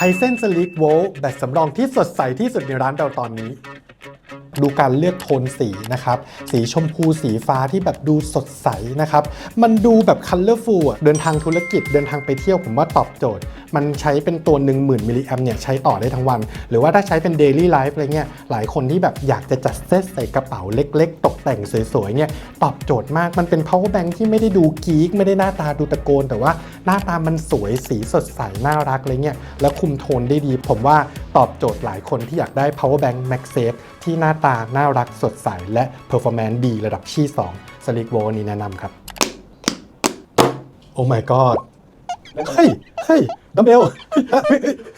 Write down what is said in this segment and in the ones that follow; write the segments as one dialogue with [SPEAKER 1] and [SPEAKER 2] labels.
[SPEAKER 1] ไฮเซนสลิกโวลแบตสำรองที่สดใสที่สุดในร้านเราตอนนี้ ดูการเลือกโทนสีนะครับ สีชมพูสีฟ้าที่แบบดูสดใสนะครับ มันดูแบบคัลเลอร์ฟูอะเดินทางธุรกิจเดินทางไปเที่ยวผมว่าตอบโจทย์ มันใช้เป็นตัว 1 0,000มิลลิแอมเนี่ยใช้ต่อได้ทั้งวัน หรือว่าถ้าใช้เป็นเดลี่ไลฟ์อะไรเงี้ยหลายคนที่แบบอยากจะจัดเซตใส่กระเป๋าเล็ก ๆ ตกแต่งสวยๆเนี่ยตอบโจทย์มากมันเป็น power bank ที่ไม่ได้ดูกีกไม่ได้หน้าตาดูตะโกน แต่ว่าหน้าตามันสวยสีสดใสน่ารักอะไรเงี้ยแล้วคุมโทนได้ดี ผมว่าตอบโจทย์หลายคนที่อยากได้ power bank MagSafe ที่หน้าตาน่ารักสดใส และเพอร์ฟอร์แมนซ์ดีระดับชี่2 Slick w o นี้แนะนำครับ โอ้ my god เฮ้ย เฮ้ยดัมเบลเ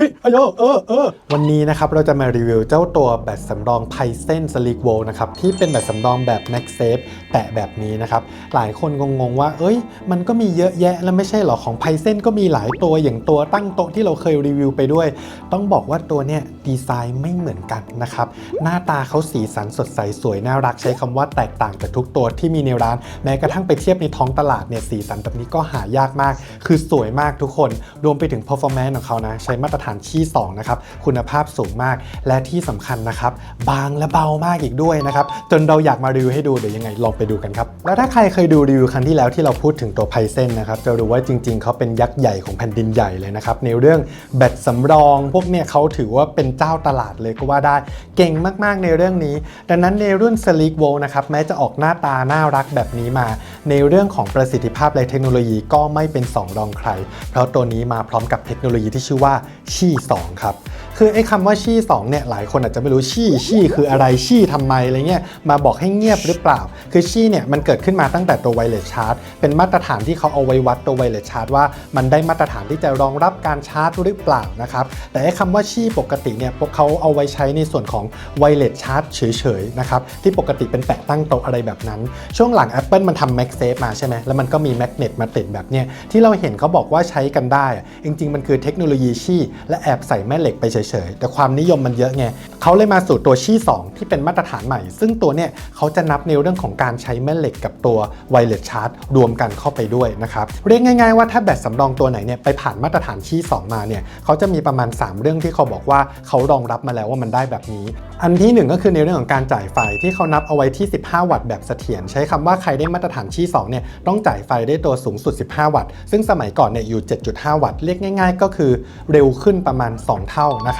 [SPEAKER 1] ฮ้ยเอโยเออเออวันนี้นะครับเราจะมารีวิวเจ้าตัวแบตสำรองไพเซนสลิกโวนะครับที่เป็นแบตสำรองแบบ Max Safe แปะแบบนี้นะครับหลายคนงงๆว่า เอ้ย มันก็มีเยอะแยะแล้วไม่ใช่หรอของไพเซนก็มีหลายตัวอย่างตัวตั้งโต๊ะที่เราเคยรีวิวไปด้วย ต้องบอกว่าตัวเนี้ยดีไซน์ไม่เหมือนกันนะครับหน้าตาเขาสีสันสดใสสวยน่ารักใช้คำว่าแตกต่างจากทุกตัวที่มีในร้าน แม้กระทั่งไปเทียบในท้องตลาดเนี่ยสีสันแบบนี้ก็หายากมาก คือสวยมากทุกคนรวมไปถึง performance ของเขานะ ใช้มาตรฐานชี่2นะครับ คุณภาพสูงมาก และที่สำคัญนะครับ บางและเบามากอีกด้วยนะครับ จนเราอยากมารีวิวให้ดู เดี๋ยวยังไงลองไปดูกันครับ แล้วถ้าใครเคยดูรีวิวครั้งที่แล้วที่เราพูดถึงตัวไพเซนนะครับ จะรู้ว่าจริง ๆ เขาเป็นยักษ์ใหญ่ของแผ่นดินใหญ่เลยนะครับ ในเรื่องแบตสำรอง พวกเนี่ยเขาถือว่าเป็นเจ้าตลาดเลยก็ว่าได้ เก่งมากๆในเรื่องนี้ ดังนั้นในรุ่น Sleek w o นะครับ แม้จะออกหน้าตาน่ารักแบบนี้มา ในเรื่องของประสิทธิภาพและเทคโนโลยีก็ไม่เป็นสองรองใคร เพราะตัวนี้มาพร้อมกับเทคโนโลยีที่ชื่อว่าชี่2ครับ คือไอ้คำว่าชี่2เนี่ยหลายคนอาจจะไม่รู้ชี่ชี่คืออะไรชี่ทำไมอะไรเงี้ยมาบอกให้เงียบหรือเปล่า คือชี่เนี่ยมันเกิดขึ้นมาตั้งแต่ตัวไวเลสชาร์จเป็นมาตรฐานที่เขาเอาไว้วัดตัวไวเลสชาร์จว่ามันได้มาตรฐานที่จะรองรับการชาร์จหรือเปล่านะครับแต่ไอ้คำว่าชี่ปกติเนี่ยพวกเขาเอาไว้ใช้ในส่วนของไวเลสชาร์จเฉยๆนะครับที่ปกติเป็นแปะตั้งโต๊ะอะไรแบบนั้น ช่วงหลัง Apple มันทำ MagSafe มาใช่ไหมแล้วมันก็มีแมกเนตมาติดแบบเนี้ยที่เราเห็นเขาบอกว่าใช้กันได้อะจริง ๆ มันคือเทคโนโลยีชี่และแอบใส่แม่เหล็กไปเฉยๆ แต่ความนิยมมันเยอะไงเขาเลยมาสู่ตัวชี่2ที่เป็นมาตรฐานใหม่ ซึ่งตัวเนี้ยเขาจะนับในเรื่องของการใช้แม่เหล็กกับตัวไวเลสชาร์จรวมกันเข้าไปด้วยนะครับ เรียกง่ายๆว่าถ้าแบตสำรองตัวไหนเนี่ยไปผ่านมาตรฐานชี่2มาเนี่ยเขาจะมีประมาณ 3 เรื่องที่เขาบอกว่าเขารองรับมาแล้วว่ามันได้แบบนี้ อันที่หนึ่งก็คือในเรื่องของการจ่ายไฟที่เขานับเอาไว้ที่ 15 วัตต์แบบเสถียรใช้คำว่าใครได้มาตรฐานชี่2เนี่ยต้องจ่ายไฟได้ตัวสูงสุด 15 วัตต์ซึ่งสมัยก่อนเนี่ยอยู่ 7.5 วัตต์เรียกง่าย ๆ ก็คือเร็วขึ้นประมาณ 2 เท่านะครับ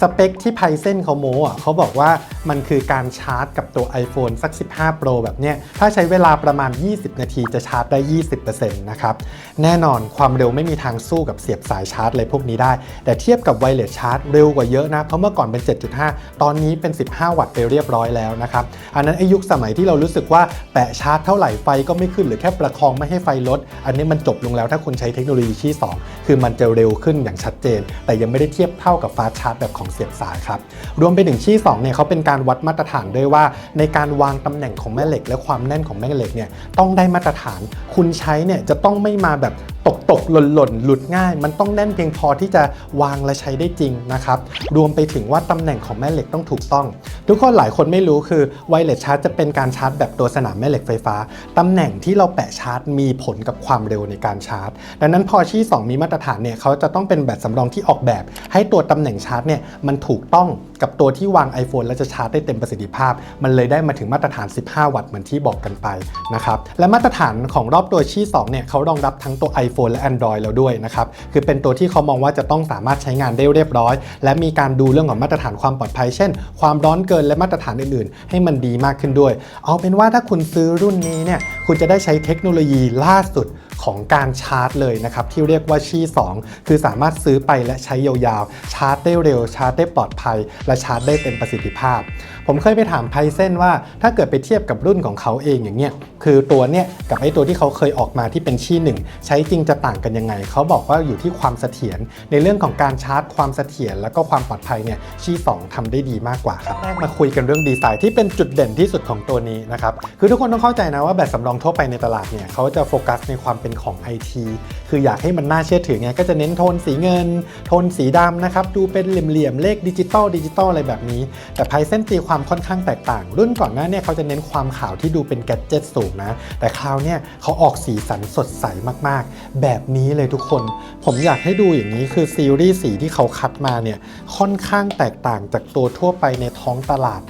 [SPEAKER 1] สเปคที่ไพเซนเขาโม้อะเขาบอกว่ามันคือการชาร์จกับตัว iPhone สัก 15 Pro แบบเนี้ยถ้าใช้เวลาประมาณ 20 นาทีจะชาร์จได้ 20%นะครับ แน่นอนความเร็วไม่มีทางสู้กับเสียบสายชาร์จอะไรพวกนี้ได้ แต่เทียบกับไวเลสชาร์จเร็วกว่าเยอะนะ เพราะเมื่อก่อนเป็น 7.5 ตอนนี้เป็น 15 วัตต์ไปเรียบร้อยแล้วนะครับ อันนั้นไอายุคสมัยที่เรารู้สึกว่าแปะชาร์จเท่าไหร่ไฟก็ไม่ขึ้นหรือแค่ประคองไม่ให้ไฟลด อันนี้มันจบลงแล้วถ้าคุณใช้เทคโนโลยีที่ 2 คือมันจะเร็วขึ้นอย่างชัดเจน แต่ยังไม่ได้เทียบเท่ากับฟาสชาร์จแบบของเสียบสายครับ รวมไปถึงที่2เนี่ยเขาเป็นการวัดมาตรฐานด้วยว่า ในการวางตำแหน่งของแม่เหล็ก และความแน่นของแม่เหล็กเนี่ยต้องได้มาตรฐาน คุณใช้เนี่ยจะต้องไม่มาแบบตกตกหล่นหล่นหลุดง่าย มันต้องแน่นเพียงพอที่จะวางและใช้ได้จริงนะครับ รวมไปถึงว่าตำแหน่งของแม่เหล็กต้องถูกต้อง ทุกคนหลายคนไม่รู้คือไวเลสชาร์จจะเป็นการชาร์จแบบตัวสนามแม่เหล็กไฟฟ้า ตำแหน่งที่เราแปะชาร์จมีผลกับความเร็วในการชาร์จ ดังนั้นพอชี่ 2 มีมาตรฐานเนี่ยเขาจะต้องเป็นแบตสำรองที่ออกแบบ ให้ตัวตำแหน่งชาร์จเนี่ยมันถูกต้อง กับตัวที่วาง iPhone แล้วจะชาร์จได้เต็มประสิทธิภาพ มันเลยได้มาถึงมาตรฐาน 15 วัตต์เหมือนที่บอกกันไปนะครับและมาตรฐานของรอบตัวชี่2เนี่ยเขารองรับทั้งตัว iPhone และ Android แล้วด้วยนะครับคือเป็นตัวที่เขามองว่าจะต้องสามารถใช้งานได้เรียบร้อย และมีการดูเรื่องของมาตรฐานความปลอดภัย เช่น ความร้อนเกินและมาตรฐานอื่นๆ ให้มันดีมากขึ้นด้วย เอาเป็นว่าถ้าคุณซื้อรุ่นนี้เนี่ยคุณจะได้ใช้เทคโนโลยีล่าสุด ของการชาร์จเลยนะครับที่เรียกว่าชี่ 2 คือสามารถซื้อไปและใช้ยาวๆ ชาร์จได้เร็วชาร์จได้ปลอดภัย และชาร์จได้เต็มประสิทธิภาพผมเคยไปถามไพเซนว่าถ้าเกิดไปเทียบกับรุ่นของเขาเองอย่างเงี้ยคือตัวเนี้ยกับไอ้ตัวที่เขาเคยออกมาที่เป็นชี่หนึ่งใช้จริงจะต่างกันยังไง เขาบอกว่าอยู่ที่ความเสถียรในเรื่องของการชาร์จความเสถียรแล้วก็ความปลอดภัยเนี่ยชี่2ทำได้ดีมากกว่าครับมาคุยกันเรื่องดีไซน์ที่เป็นจุดเด่นที่สุดของตัวนี้นะครับคือทุกคนต้องเข้าใจนะว่าแบตสำรองทั่วไปในตลาดเนี่ยเขาจะโฟกัสในความเป็นเป็นของ IT คืออยากให้มันน่าเชื่อถือไงก็จะเน้นโทนสีเงิน โทนสีดำนะครับดูเป็นเหลี่ยมๆเลขดิจิตอลดิจิตอลอะไรแบบนี้ แต่ไพเซนตีความความค่อนข้างแตกต่าง รุ่นก่อนหน้าเนี่ยเขาจะเน้นความขาวที่ดูเป็นแกดเจิตสูงนะ แต่คราวเนี่ยเขาออกสีสันสดใสมากๆ แบบนี้เลยทุกคน ผมอยากให้ดูอย่างนี้คือซีรีส์สีที่เขาคัดมาเนี่ยค่อนข้างแตกต่างจากตัวทั่วไปในท้องตลาด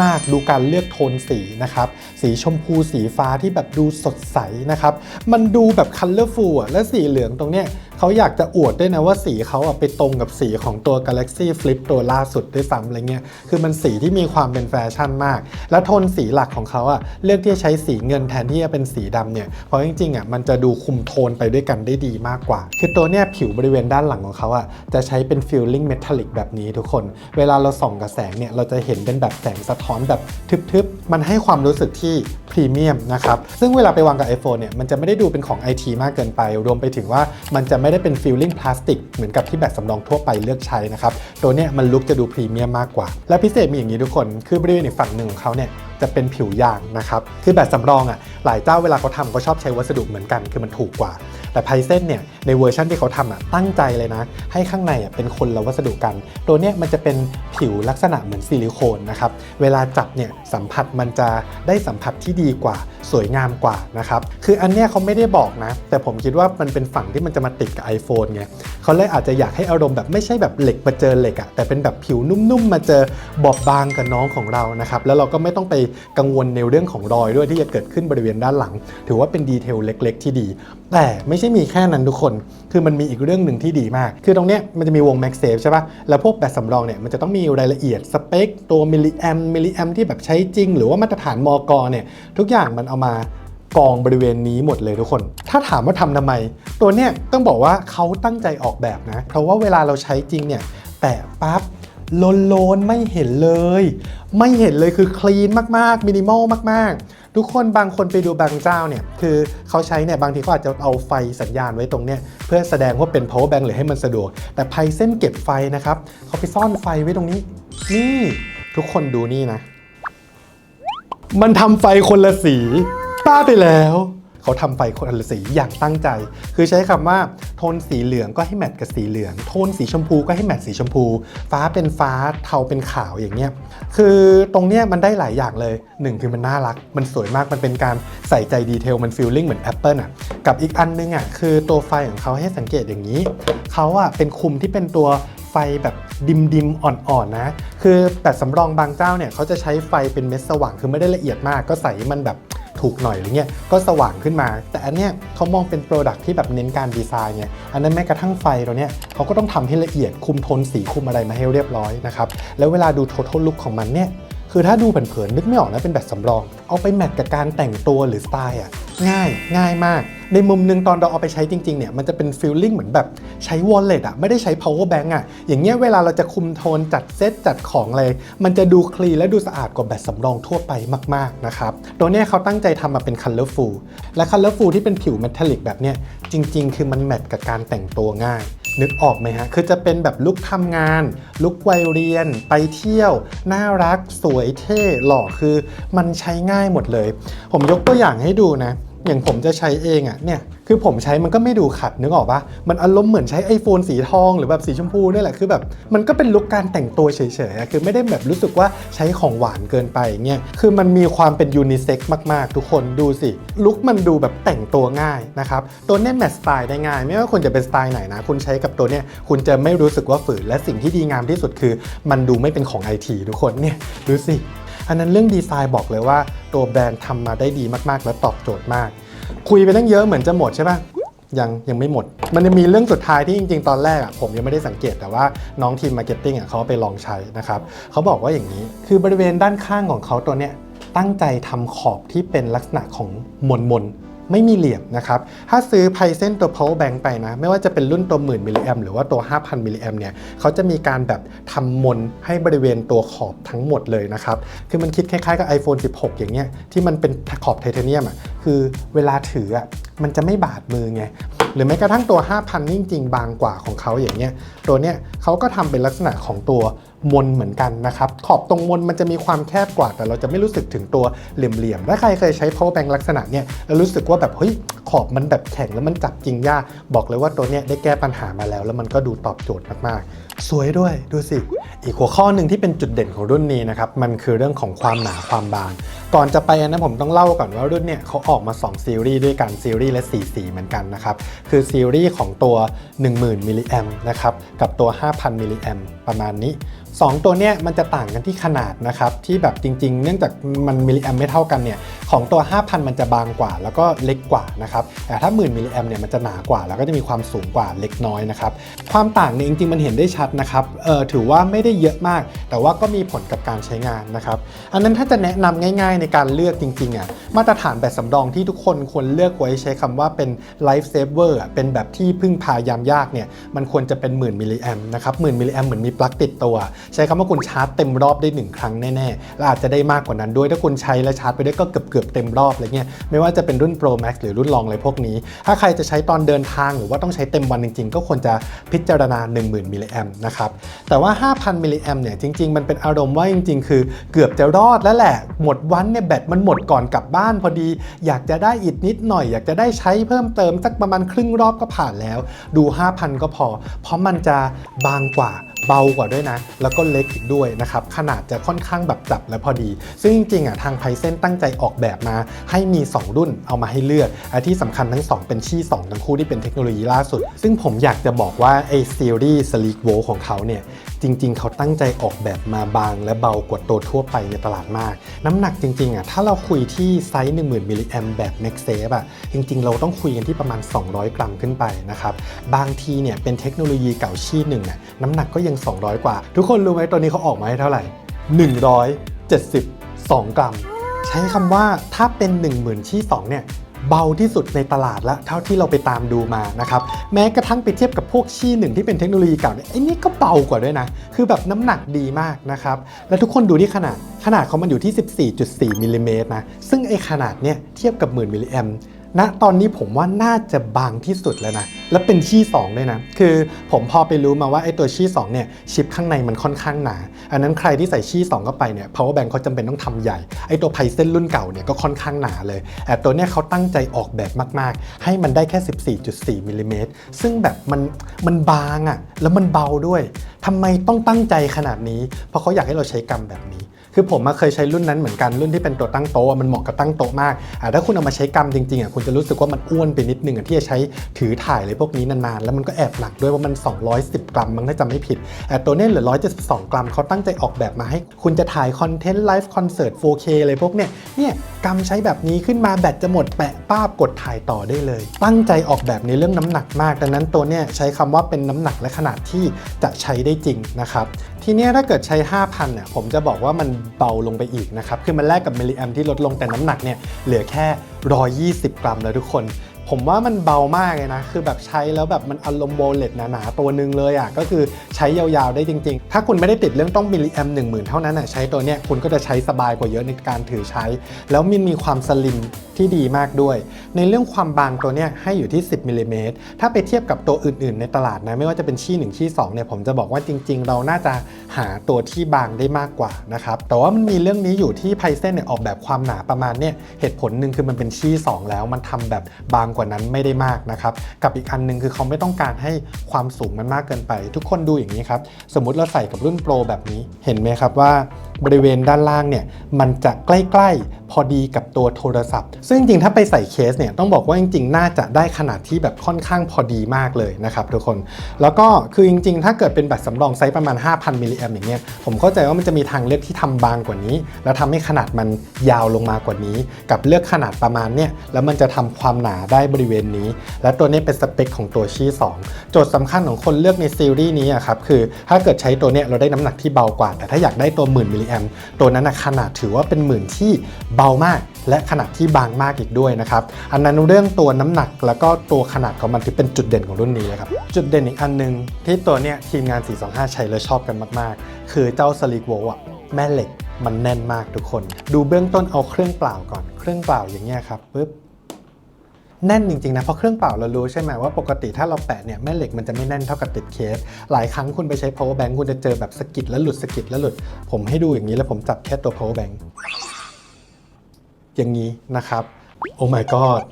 [SPEAKER 1] มาก ๆ ดูการเลือกโทนสีนะครับ สีชมพูสีฟ้าที่แบบดูสดใสนะครับ มันดูแบบคัลเลอร์ฟูอะและสีเหลืองตรงเนี้ย เขาอยากจะอวดด้วยนะว่าสีเขาอะไปตรงกับสีของตัว Galaxy Flip ตัวล่าสุดด้วยซ้ำอะไรเงี้ย คือมันสีที่มีความเป็นแฟชั่นมาก และโทนสีหลักของเขาอะเลือกที่จะใช้สีเงินแทนที่จะเป็นสีดำเนี่ย เพราะจริงๆอะมันจะดูคุมโทนไปด้วยกันได้ดีมากกว่า คือตัวเนี้ยผิวบริเวณด้านหลังของเขาอะจะใช้เป็นฟิลลิ่งเมทัลลิกแบบนี้ทุกคน เวลาเราส่องกับแสงเนี่ยเราจะเห็นเป็นแบบแสงสะท้อนแบบทึบๆ มันให้ความรู้สึกที่พรีเมียมนะครับ ซึ่งเวลาไปวางกับ iPhone เนี่ยมันจะไม่ได้ดูเป็นของ IT มากเกินไป รวมไปถึงว่ามันจะไม่ได้เป็นฟีลลิ่งพลาสติกเหมือนกับที่แบตสำรองทั่วไปเลือกใช้นะครับ ตัวเนี้ยมันลุกจะดูพรีเมียมมากกว่า และพิเศษมีอย่างนี้ทุกคน คือบริเวณอีกฝั่งหนึ่งของเขาเนี่ยจะเป็นผิวยางนะครับ คือแบตสำรองอะหลายเจ้าเวลาเขาทำก็ชอบใช้วัสดุเหมือนกันคือมันถูกกว่า แต่ไพเซนเนี่ยในเวอร์ชันที่เขาทำอะตั้งใจเลยนะ ให้ข้างในอะเป็นคนละวัสดุกัน ตัวเนี้ยมันจะเป็นผิวลักษณะเหมือนซิลิโคนนะครับเวลาจับเนี่ยสัมผัสมันจะได้สัมผัสที่ดีกว่าสวยงามกว่านะครับ คืออันเนี้ยเขาไม่ได้บอกนะ แต่ผมคิดว่ามันเป็นฝั่งที่มันจะมาติดกับ iPhone ไงเขาเลยอาจจะอยากให้อารมณ์แบบไม่ใช่แบบเหล็กมาเจอเหล็กอะแต่เป็นแบบผิวนุ่มๆมาเจอบอบบางกับน้องของเรานะครับ แล้วเราก็ไม่ต้องไปกังวลในเรื่องของรอยด้วยที่จะเกิดขึ้นบริเวณด้านหลัง ถือว่าเป็นดีเทลเล็ก ๆ ที่ดี แต่ไม่ใช่มีแค่นั้นทุกคนคือมันมีอีกเรื่องหนึ่งที่ดีมาก คือตรงเนี้ยมันจะมีวง MagSafe ใช่ปะแล้วพวกแบตสำรองเนี่ยมันจะต้องมีรายละเอียดสเปค ตัวมิลลิแอมมิลลิแอมที่แบบใช้จริง หรือว่ามาตรฐานมอกเนี่ยทุกอย่างมันเอามากองบริเวณนี้หมดเลยทุกคน ถ้าถามว่าทำทำไม ตัวเนี้ยต้องบอกว่าเขาตั้งใจออกแบบนะ เพราะว่าเวลาเราใช้จริงเนี่ยแตะปั๊บโลนโลนๆไม่เห็นเลย ไม่เห็นเลยคือคลีนมากๆมินิมอลมากๆ ทุกคนบางคนไปดูบางเจ้าเนี่ยคือเขาใช้เนี่ยบางทีเขาอาจจะเอาไฟสัญญาณไว้ตรงเนี้ยเพื่อแสดงว่าเป็น power bank หรือให้มันสะดวก แต่ไพเส้นเก็บไฟนะครับเขาไปซ่อนไฟไว้ตรงนี้ นี่ทุกคนดูนี่นะ มันทำไฟคนละสีป้าไปแล้ว เขาทำไฟคนละสีอย่างตั้งใจ คือใช้คำว่าโทนสีเหลืองก็ให้แมทกับสีเหลือง โทนสีชมพูก็ให้แมทสีชมพู ฟ้าเป็นฟ้าเทาเป็นขาวอย่างเงี้ยคือตรงเนี้ยมันได้หลายอย่างเลยหนึ่งคือมันน่ารัก มันสวยมากมันเป็นการใส่ใจดีเทลมันฟีลลิ่งเหมือน Apple อะกับอีกอันนึงอะคือตัวไฟของเขาให้สังเกตอย่างนี้เขาอะเป็นคุมที่เป็นตัวไฟแบบดิมดิมอ่อนๆนะ คือแต่สำรองบางเจ้าเนี่ยเขาจะใช้ไฟเป็นเม็ดสว่างคือไม่ได้ละเอียดมาก ก็ใส่มันแบบ ถูกหน่อยอะไรเงี้ยก็สว่างขึ้นมา แต่อันเนี้ยเขามองเป็นโปรดักที่แบบเน้นการดีไซน์เนี่ยอันนั้นแม้กระทั่งไฟเราเนี้ยเขาก็ต้องทำให้ละเอียดคุมโทนสีคุมอะไรมาให้เรียบร้อยนะครับแล้วเวลาดู total look ของมันเนี่ย คือถ้าดูเผินๆนึกไม่ออกนะเป็นแบบสำรอง เอาไปแมทกับการแต่งตัวหรือสไตล์อะง่ายง่ายมาก ในมุมหนึงตอนเราเอาไปใช้จริงๆเนี่ยมันจะเป็นฟีลลิ่งเหมือนแบบใช้ wallet อะไม่ได้ใช้ power bank อะอย่างเงี้ยเวลาเราจะคุมโทนจัดเซตจัดของอะไร มันจะดูคลีและดูสะอาดกว่าแบตสำรองทั่วไปมากๆนะครับตัวเนี้ยเขาตั้งใจทำมาเป็น colorful และ colorful ที่เป็นผิว metallic แบบเนี้ยจริง ๆ คือมันแมทกับการแต่งตัวง่าย นึกออกไหมฮะ คือจะเป็นแบบลุกทำงาน ลุกวัยเรียน ไปเที่ยว น่ารัก สวยเท่ หล่อ คือมันใช้ง่ายหมดเลย ผมยกตัวอย่างให้ดูนะ อย่างผมจะใช้เองอะ่ะเนี่ยคือผมใช้มันก็ไม่ดูขัดนึกออกปะมันอารมณ์เหมือนใช้ iPhone สีทองหรือแบบสีชมพูนี่แหละคือแบบมันก็เป็นลุคการแต่งตัวเฉยๆอะคือไม่ได้แบบรู้สึกว่าใช้ของหวานเกินไปเงี้ยคือมันมีความเป็นยูนิเซ็กมากๆ ทุกคนดูสิลุคมันดูแบบแต่งตัวง่ายนะครับตัวเนี้ยแมทสไตล์ได้ง่าย ไม่ว่าคุณจะเป็นสไตล์ไหนนะคุณใช้กับตัวเนี้ยคุณจะไม่รู้สึกว่าฝืนและสิ่งที่ดีงามที่สุดคือ มันดูไม่เป็นของ IT ทุกคนเนี่ยดูสิ อันนั้นเรื่องดีไซน์บอกเลยว่าตัวแบรนด์ทำมาได้ดีมากๆ และตอบโจทย์มาก คุยไปตั้งเยอะเหมือนจะหมดใช่ปะยังยังไม่หมด มันจะมีเรื่องสุดท้ายที่จริงๆ ตอนแรกอะผมยังไม่ได้สังเกตแต่ว่าน้องทีมมาร์เก็ตติ้งอะเขาไปลองใช้นะครับเขาบอกว่าอย่างนี้คือบริเวณด้านข้างของเขาตัวเนี้ยตั้งใจทำขอบที่เป็นลักษณะของมนมนๆ ไม่มีเหลี่ยมนะครับ ถ้าซื้อไพเซนตัว power bank ไปนะ ไม่ว่าจะเป็นรุ่นตัวหมื่นมิลลิแอมหรือว่าตัว 5,000 มิลลิแอมเนี่ยเขาจะมีการแบบทำมนให้บริเวณตัวขอบทั้งหมดเลยนะครับ คือมันคิดคล้ายๆกับ iPhone 16 อย่างเงี้ยที่มันเป็นขอบไทเทเนียมอะคือเวลาถืออะมันจะไม่บาดมือไงหรือแม้กระทั่งตัว 5,000 นี่จริงๆ บางกว่าของเขาอย่างเงี้ยตัวเนี้ยเขาก็ทำเป็นลักษณะของตัว มนเหมือนกันนะครับ ขอบตรงมนมันจะมีความแคบกว่า แต่เราจะไม่รู้สึกถึงตัวเหลี่ยมๆถ้าใครเคยใช้ power bank ลักษณะเนี้ยแล้วรู้สึกว่าแบบเฮ้ยขอบมันแบบแข็งแล้วมันจับจริงยาก บอกเลยว่าตัวเนี้ยได้แก้ปัญหามาแล้ว แล้วมันก็ดูตอบโจทย์มากๆ สวยด้วยดูสิ อีกหัวข้อหนึ่งที่เป็นจุดเด่นของรุ่นนี้นะครับ มันคือเรื่องของความหนาความบางก่อนจะไปอันนั้นผมต้องเล่าก่อนว่ารุ่นเนี่ยเขาออกมา 2 ซีรีส์ด้วยกันซีรีส์และ4สีเหมือนกันนะครับ คือซีรีส์ของตัว 10,000มิลลิแอมนะครับกับตัว 5,000มิลลิแอมประมาณนี้ 2 ตัวเนี้ยมันจะต่างกันที่ขนาดนะครับ ที่แบบจริงๆ เนื่องจากมันมิลลิแอมไม่เท่ากันเนี่ยของตัว 5,000 มันจะบางกว่า แล้วก็เล็กกว่านะครับแต่ถ้า 10,000มิลลิแอมเนี่ยมันจะหนากว่า แล้วก็จะมีความสูงกว่าเล็กน้อยนะครับความต่างเนี่ยจริงๆ มันเห็นได้ชัดนะครับเออถือว่าไม่ได้เยอะมาก แต่ว่าก็มีผลกับการใช้งานนะครับอันนั้นถ้าจะแนะนำง่ายในการเลือกจริงๆอะมาตรฐานแบตสำรองที่ทุกคนควรเลือกไว้ใช้คำว่าเป็น life saver อะเป็นแบบที่พึ่งพายามยากเนี่ยมันควรจะเป็นหมื่นมิลลิแอมนะครับหมื่นมิลลิแอมเหมือนมีปลั๊กติดตัว ใช้คำว่าคุณชาร์จเต็มรอบได้หนึ่งครั้งแน่ๆและอาจจะได้มากกว่านั้นด้วยถ้าคุณใช้และชาร์จไปด้วยก็เกือบเกือบๆเต็มรอบอะไรเงี้ยไม่ว่าจะเป็นรุ่น Pro Max หรือรุ่นรองอะไรพวกนี้ ถ้าใครจะใช้ตอนเดินทางหรือว่าต้องใช้เต็มวันจริง ๆ ก็ควรจะพิจารณา 10,000มิลลิแอมนะครับแต่ว่า 5,000มิลลิแอมเนี่ยจริงๆ มันเป็นอารมณ์ว่าจริง ๆ คือเกือบจะรอดแล้วแหละหมดวันเนี่ยแบตมันหมดก่อนกลับบ้านพอดี อยากจะได้อีกนิดหน่อย อยากจะได้ใช้เพิ่มเติมสักประมาณครึ่งรอบก็ผ่านแล้ว ดู 5,000 ก็พอ เพราะมันจะบางกว่า เบากว่าด้วยนะ แล้วก็เล็กอีกด้วยนะครับ ขนาดจะค่อนข้างแบบจับและพอดี ซึ่งจริงๆอะทางไพเซนตั้งใจออกแบบมา ให้มี 2 รุ่นเอามาให้เลือกอันที่สำคัญทั้ง 2 เป็นชี่ 2 ทั้งคู่ที่เป็นเทคโนโลยีล่าสุด ซึ่งผมอยากจะบอกว่าไอซีรีส์ Sleek w o ของเขาเนี่ยจริง ๆ เขาตั้งใจออกแบบมาบาง และเบากว่าตัวทั่วไปในตลาดมาก น้ำหนักจริงๆอะถ้าเราคุยที่ไซส์ 10,000มิลลิแอมแบบ m a x s a f e อะจริง ๆ เราต้องคุยกันที่ประมาณ 200 กรัมขึ้นไปนะครับบางทีเนี่ยเป็นเทคโนโลยีเก่าชี่หนึ่งน่ะน้ำหนักก็ยัง200 กว่า ทุกคนรู้ไหมตัวนี้เขาออกมาให้เท่าไหร่ 172 กรัม ใช้คำว่าถ้าเป็น 10,000ชี่2เนี่ยเบาที่สุดในตลาดแล้วเท่าที่เราไปตามดูมานะครับแม้กระทั่งไปเทียบกับพวกชี่หนึ่งที่เป็นเทคโนโลยีเก่าเนี่ยไอ้นี่ก็เบากว่าด้วยนะ คือแบบน้ำหนักดีมากนะครับและทุกคนดูที่ขนาดขนาดเขามันอยู่ที่ 14.4มิลลิเมตรนะซึ่งไอ้ขนาดเนี่ยเทียบกับหมื่นมิลลิแอม ณตอนนี้ผมว่าน่าจะบางที่สุดแล้วนะ และเป็นชี่2ด้วยนะ คือผมพอไปรู้มาว่าไอ้ตัวชี่2เนี่ยชิปข้างในมันค่อนข้างหนา อันนั้นใครที่ใส่ชี่2เข้าไปเนี่ย power bank เขาจำเป็นต้องทำใหญ่ ไอ้ตัวไพเซนรุ่นเก่าเนี่ยก็ค่อนข้างหนาเลยแต่ตัวเนี้ยเขาตั้งใจออกแบบมาก ๆ ให้มันได้แค่ 14.4มิลลิเมตรซึ่งแบบมันมันบางอะ่ะแล้วมันเบาด้วยทำไมต้องตั้งใจขนาดนี้ เพราะเขาอยากให้เราใช้กรรมแบบนี้ คือผมมาเคยใช้รุ่นนั้นเหมือนกันรุ่นที่เป็นตัวตั้งโต๊ะมันเหมาะกับตั้งโต๊ะมากอะถ้าคุณเอามาใช้กำจริงๆอะคุณจะรู้สึกว่ามันอ้วนไปนิดนึงอะที่จะใช้ถือถ่ายอะไรพวกนี้นานๆ แล้วมันก็แอบหนักด้วยว่ามัน 210 กรัมมั้งถ้าจำไม่ผิดแต่ตัวเนี้ยเหลือ 172 กรัมเขาตั้งใจออกแบบมาให้ คุณจะถ่ายคอนเทนต์ไลฟ์คอนเสิร์ต 4K อะไรพวกเนี้ยเนี่ยกำใช้แบบนี้ขึ้นมาแบตจะหมดแปะป้าบกดถ่ายต่อได้เลย ตั้งใจออกแบบในเรื่องน้ำหนักมาก ดังนั้นตัวเนี้ยใช้คำว่าเป็นน้ำหนักและขนาดที่จะใช้ได้จริงนะครับ ทีนี้ถ้าเกิดใช้ 5,000เนี่ยผมจะบอกว่ามันเบาลงไปอีกนะครับ คือมันแลกกับมิลลิแอมที่ลดลงแต่น้ำหนักเนี่ยเหลือแค่ 120 กรัมแล้วทุกคน ผมว่ามันเบามากเลยนะ คือแบบใช้แล้วแบบมันอารมณ์โบเลตหนาๆตัวหนึ่งเลยอะ ก็คือใช้ยาวๆได้จริง ๆ ถ้าคุณไม่ได้ติดเรื่องต้องมิลลิแอม1 0,000เท่านั้นอะใช้ตัวเนี้ยคุณก็จะใช้สบายกว่าเยอะในการถือใช้ แล้วมันมีความสลิมที่ดีมากด้วย ในเรื่องความบางตัวเนี้ยให้อยู่ที่ 10มิลลิเมตรถ้าไปเทียบกับตัวอื่นๆ ในตลาดนะไม่ว่าจะเป็นชี่1ชี่2เนี่ยผมจะบอกว่าจริง ๆ เราน่าจะหาตัวที่บางได้มากกว่านะครับแต่ว่ามันมีเรื่องนี้อยู่ที่ไพเซนเนี่ยออกแบบความหนาประมาณเนี่ยเหตุผลหนึ่งคือมันเป็นชี่2แล้วมันทำแบบบางกว่านั้นไม่ได้มากนะครับ กับอีกอันหนึงคือเขาไม่ต้องการให้ความสูงมันมากเกินไป ทุกคนดูอย่างนี้ครับ สมมุติเราใส่กับรุ่นโปรแบบนี้ เห็นไหมครับว่า บริเวณด้านล่างเนี่ยมันจะใกล้ๆ พอดีกับตัวโทรศัพท์ ซึ่งจริงๆถ้าไปใส่เคสเนี่ยต้องบอกว่าจริงๆ น่าจะได้ขนาดที่แบบค่อนข้างพอดีมากเลยนะครับทุกคน แล้วก็คือจริงๆ ถ้าเกิดเป็นแบตสำรองไซส์ประมาณ 5,000มิลลิแอมอย่างเงี้ยผมเข้าใจว่ามันจะมีทางเลือกที่ทำบางกว่านี้ แล้วทำให้ขนาดมันยาวลงมากว่านี้ กับเลือกขนาดประมาณเนี่ยแล้วมันจะทำความหนาได้บริเวณนี้ และตัวนี้เป็นสเปคของตัวชี่2โจทย์สำคัญของคนเลือกในซีรีส์นี้อะครับคือถ้าเกิดใช้ตัวเนี้ยเราได้น้ำหนักที่เบากว่า แต่ถ้าอยากได้ตัวหมื่นมิลลิแอมตัวนั้นขนาดถือว่าเป็นหมื่นที่เบามาก และขนาดที่บางมากอีกด้วยนะครับ อันนั้นเรื่องตัวน้ำหนักแล้วก็ตัวขนาดของมันที่เป็นจุดเด่นของรุ่นนี้เลยครับจุดเด่นอีกอันหนึง ที่ตัวเนี้ยทีมงาน 425 ใช้และชอบกันมากๆ คือเจ้าสลิกโวอะแม่เหล็กมันแน่นมากทุกคน ดูเบื้องต้นเอาเครื่องเปล่าก่อน เครื่องเปล่าอย่างเงี้ยครับปึ๊บ แน่นจริงๆนะเพราะเครื่องเป่าเรารู้ใช่ไหมว่าปกติถ้าเราแปะเนี่ยแม่เหล็กมันจะไม่แน่นเท่ากับติดเคส หลายครั้งคุณไปใช้ power bank คุณจะเจอแบบสกิดแล้วหลุดสกิดแล้วหลุด ผมให้ดูอย่างนี้แล้วผมจับแค่ตัว power bank อย่างนี้นะครับ โอ้ my god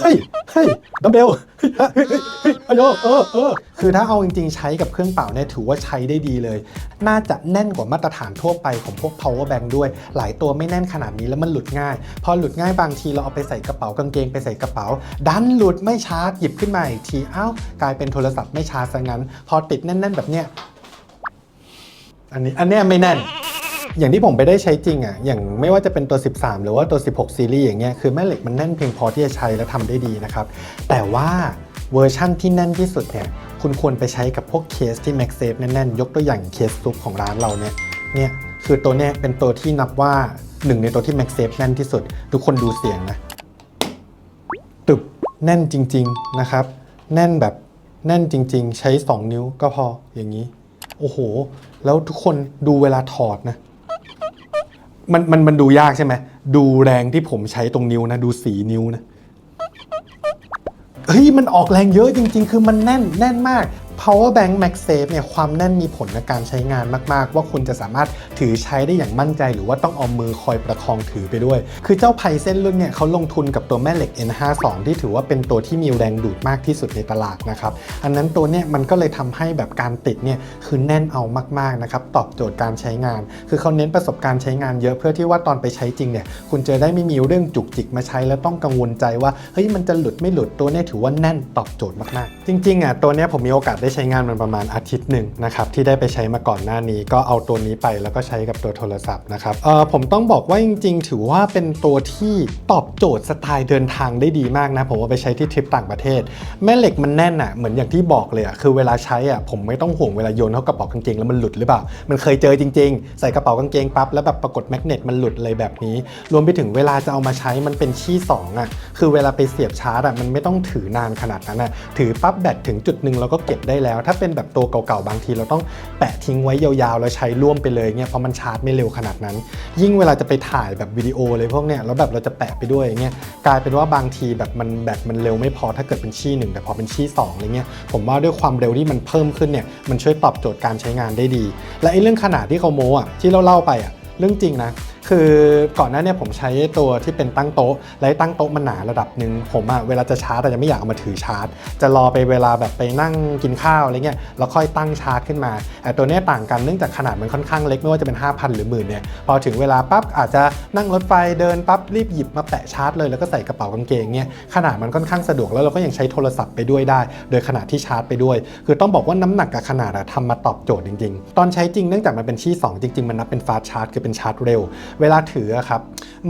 [SPEAKER 1] เฮ้ยเฮ้ยดัมเบลเฮ้ยเฮ้ยเฮ้ยเฮ้ยอโยเออเออคือถ้าเอาจริงๆ ใช้กับเครื่องเป่าเนี่ยถือว่าใช้ได้ดีเลย น่าจะแน่นกว่ามาตรฐานทั่วไปของพวก power bank ด้วย หลายตัวไม่แน่นขนาดนี้แล้วมันหลุดง่าย พอหลุดง่ายบางทีเราเอาไปใส่กระเป๋ากางเกงไปใส่กระเป๋า ดันหลุดไม่ชาร์จหยิบขึ้นมาอีกทีอ้าวกลายเป็นโทรศัพท์ไม่ชาร์จซะงั้น พอติดแน่น ๆ แบบเนี้ยอันนี้อันเนี้ยไม่แน่น อย่างที่ผมไปได้ใช้จริงอะอย่างไม่ว่าจะเป็นตัว 13 หรือว่าตัว 16 ซีรีส์อย่างเงี้ยคือแม่เหล็กมันแน่นเพียงพอที่จะใช้และทำได้ดีนะครับ แต่ว่าเวอร์ชั่นที่แน่นที่สุดเนี่ยคุณควรไปใช้กับพวกเคสที่ MagSafe แน่นๆ ยกตัวอย่างเคสซุปของร้านเราเนี่ยเนี่ยคือตัวเนี้ยเป็นตัวที่นับว่าหนึ่งในตัวที่ MagSafe แน่นที่สุด ทุกคนดูเสียงนะตึบแน่นจริง ๆนะครับ แน่นแบบแน่นจริง ๆ ใช้ 2 นิ้วก็พออย่างนี้ โอ้โห แล้วทุกคนดูเวลาถอดนะ มันมันมันดูยากใช่ไหมดูแรงที่ผมใช้ตรงนิ้วนะ ดูสีนิ้วนะเฮ้ยมันออกแรงเยอะจริง ๆ คือมันแน่นแน่นมาก power bank MagSafe เนี่ยความแน่นมีผลในการใช้งานมาก ๆ ว่าคุณจะสามารถถือใช้ได้อย่างมั่นใจ หรือว่าต้องเอามือคอยประคองถือไปด้วย คือเจ้าไพเส้นรุ่นเนี่ยเขาลงทุนกับตัวแม่เหล็ก N52 ที่ถือว่าเป็นตัวที่มีแรงดูดมากที่สุดในตลาดนะครับอันนั้นตัวเนี่ยมันก็เลยทำให้แบบการติดเนี่ยคือแน่นเอามากๆนะครับตอบโจทย์การใช้งาน คือเขาเน้นประสบการณ์ใช้งานเยอะเพื่อที่ว่าตอนไปใช้จริงเนี่ยคุณจะได้ไม่มีเรื่องจุกจิกมาใช้ แล้วต้องกังวลใจว่าเฮ้ยมันจะหลุดไม่หลุดตัวเนี่ยถือว่าแน่นตอบโจทย์มากๆ จริงๆอะตัวเนี้ยผมมีโอกาสได้ใช้งานมันประมาณอาทิตย์หนึ่งนะครับที่ได้ไปใช้มาก่อนหน้านี้ ก็เอาตัวนี้ไปแล้วก็ใช้กับตัวโทรศัพท์นะครับเออผมต้องบอกว่าจริง ๆ ถือว่าเป็นตัวที่ตอบโจทย์สไตล์เดินทางได้ดีมากนะผมว่าไปใช้ที่ทริปต่างประเทศ แม่เหล็กมันแน่นอะเหมือนอย่างที่บอกเลยอะคือเวลาใช้อะผมไม่ต้องห่วงเวลาโยนเข้ากระเป๋ากางเกงแล้วมันหลุดหรือเปล่ามันเคยเจอจริง ๆ ใส่กระเป๋ากางเกงปั๊บแล้วแบบปรากฏแมกเนตมันหลุดอะไรแบบนี้ รวมไปถึงเวลาจะเอามาใช้มันเป็นชี้สองอะคือเวลาไปเสียบชาร์จอะมันไม่ต้องถือนานขนาดนั้นอะถือปั๊บแบตถึงจุดหนึ่งเราก็เก็บได้แล้ว ถ้าเป็นแบบตัวเก่าๆ บางทีเราต้องแปะทิ้งไว้ยาวๆ แล้วใช้ร่วมไปเลยเงี้ยเพราะมันชาร์จไม่เร็วขนาดนั้น ยิ่งเวลาจะไปถ่ายแบบวิดีโอเลยพวกเนี้ยแล้วแบบเราจะแปะไปด้วยอย่างเงี้ยกลายเป็นว่าบางทีแบบมันแบตมันเร็วไม่พอถ้าเกิดเป็นชี้หนึ่งแต่พอเป็นชี้สองอะไรเงี้ยผมว่าด้วยความเร็วที่มันเพิ่มขึ้นเนี่ยมันช่วยตอบโจทย์การใช้งานได้ดี และไอ้เรื่องขนาดที่เขาโม้อะที่เราเล่าไปอะเรื่องจริงนะ คือก่อนหน้าเนี่ยผมใช้ตัวที่เป็นตั้งโต๊ะและตั้งโต๊ะมันหนาระดับหนึ่งผมอะเวลาจะชาร์จอะจะไม่อยากเอามาถือชาร์จ จะรอไปเวลาแบบไปนั่งกินข้าวอะไรเงี้ยแล้วค่อยตั้งชาร์จขึ้นมาแต่ตัวเนี้ยต่างกันเนื่องจากขนาดมันค่อนข้างเล็กไม่ว่าจะเป็น 5,000 หรือหมื่นเนี่ยพอถึงเวลาปั๊บอาจจะนั่งรถไฟเดินปั๊บรีบหยิบมาแปะชาร์จเลยแล้วก็ใส่กระเป๋ากางเกงเนี่ยขนาดมันค่อนข้างสะดวกแล้วเราก็ยังใช้โทรศัพท์ไปด้วยได้ โดยขนาดที่ชาร์จไปด้วย คือต้องบอกว่าน้ำหนักกับขนาดอะทำมาตอบโจทย์จริง ๆ ตอนใช้จริงเนื่องจากมันเป็นชี้สองจริง ๆ มันนับเป็นฟาสชาร์จคือเป็นชาร์จเร็วเวลาถือครับ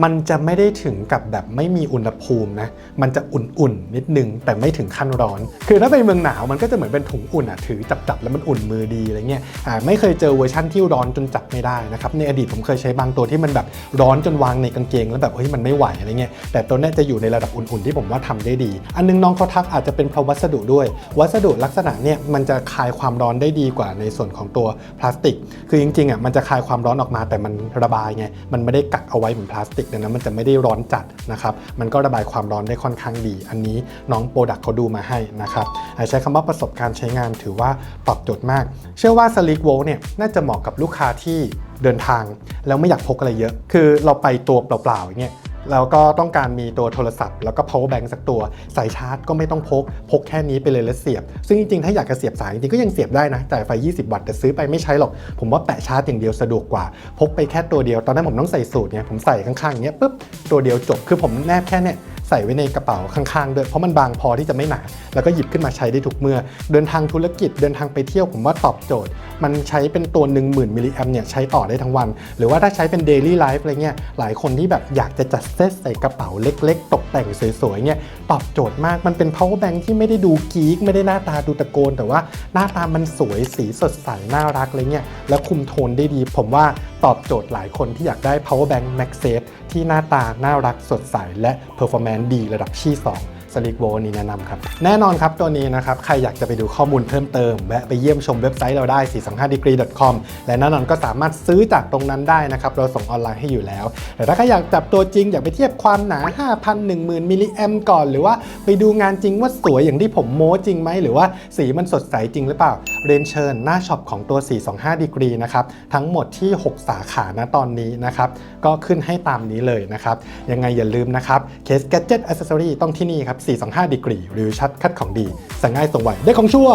[SPEAKER 1] มันจะไม่ได้ถึงกับแบบไม่มีอุณหภูมินะ มันจะอุ่นๆ นิดนึง แต่ไม่ถึงขั้นร้อน คือถ้าไปเมืองหนาวมันก็จะเหมือนเป็นถุงอุ่นอะ ถือจับๆ แล้วมันอุ่นมือดีอะไรเงี้ย อ่า ไม่เคยเจอเวอร์ชั่นที่ร้อนจนจับไม่ได้นะครับ ในอดีตผมเคยใช้บางตัวที่มันแบบร้อนจนวางในกางเกง แล้วแบบเฮ้ยมันไม่ไหวอะไรเงี้ย แต่ตัวนี้จะอยู่ในระดับอุ่นๆ ที่ผมว่าทำได้ดี อันนึงน้องเขาทักอาจจะเป็นเพราะวัสดุด้วย วัสดุลักษณะเนี่ยมันจะคายความร้อนได้ดีกว่าในส่วนของตัวพลาสติก คือจริงๆอะมันจะคายความร้อนออกมาแต่มันระบายไงมันไม่ได้กักเอาไว้เหมือนพลาสติกดังนั้นมันจะไม่ได้ร้อนจัดนะครับ มันก็ระบายความร้อนได้ค่อนข้างดี อันนี้น้องโปรดักเขาดูมาให้นะครับใช้คำว่าประสบการณ์ใช้งานถือว่าตอบโจทย์มาก เชื่อว่าสลิกโวลเนี่ยน่าจะเหมาะกับลูกค้าที่เดินทางแล้วไม่อยากพกอะไรเยอะ คือเราไปตัวเปล่าๆอย่างเงี้ย แล้วก็ต้องการมีตัวโทรศัพท์ แล้วก็ power bank สักตัวสายชาร์จก็ไม่ต้องพก พกแค่นี้ไปเลยแล้วเสียบ ซึ่งจริงๆ ถ้าอยากจะเสียบสายจริงๆ ก็ยังเสียบได้นะจ่ายไฟ 20 วัตต์แต่ซื้อไปไม่ใช้หรอก ผมว่าแปะชาร์จอย่างเดียวสะดวกกว่า พกไปแค่ตัวเดียว ตอนนั้นผมต้องใส่สูตรเนี่ยผมใส่ข้างๆเงี้ยปุ๊บตัวเดียวจบ คือผมแนบแค่เนี่ย ใส่ไว้ในกระเป๋าข้างๆด้วยเพราะมันบางพอที่จะไม่หนา แล้วก็หยิบขึ้นมาใช้ได้ทุกเมื่อ เดินทางธุรกิจเดินทางไปเที่ยวผมว่าตอบโจทย์ มันใช้เป็นตัว 10,000มิลลิแอมเนี่ยใช้ต่อได้ทั้งวัน หรือว่าถ้าใช้เป็น Daily Life อะไรเงี้ยหลายคนที่แบบอยากจะจัดเซตใส่กระเป๋าเล็ก ๆ ตกแต่งสวยๆเนี่ยตอบโจทย์มากมันเป็น power bank ที่ไม่ได้ดูกีกไม่ได้หน้าตาดูตะโกน แต่ว่าหน้าตามันสวยสีสดใสน่ารักอะไรเงี้ยแล้วคุมโทนได้ดี ผมว่า ตอบโจทย์หลายคนที่อยากได้ power bank MagSafe ที่หน้าตาน่ารักสดใส และ performance ดีระดับชี่2 สลิกโวนี้แนะนำครับ แน่นอนครับตัวนี้นะครับ ใครอยากจะไปดูข้อมูลเพิ่มเติม แวะไปเยี่ยมชมเว็บไซต์เราได้ 425degree.com และแน่นอนก็สามารถซื้อจากตรงนั้นได้นะครับ เราส่งออนไลน์ให้อยู่แล้ว แต่ถ้าใครอยากจับตัวจริง อยากไปเทียบความหนา 5,000 10,000มิลลิแอมก่อน หรือว่าไปดูงานจริงว่าสวยอย่างที่ผมโม้จริงไหมหรือว่าสีมันสดใสจริงหรือเปล่าเรียนเชิญหน้าช็อปของตัว 425 degree นะครับทั้งหมดที่ 6 สาขานะตอนนี้นะครับก็ขึ้นให้ตามนี้เลยนะครับยังไงอย่าลืมนะครับเคส Gadget Accessory ต้องที่นี่ครับ425ดีกรีหรือชัดคัดของดี สั่งง่ายส่งไวได้ของชั่ว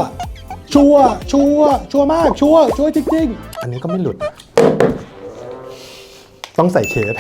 [SPEAKER 1] ชัวร์ชัวร์ชัวร์มาก ชัวร์ชัวร์จริงๆ อันนี้ก็ไม่หลุด ต้องใส่เคส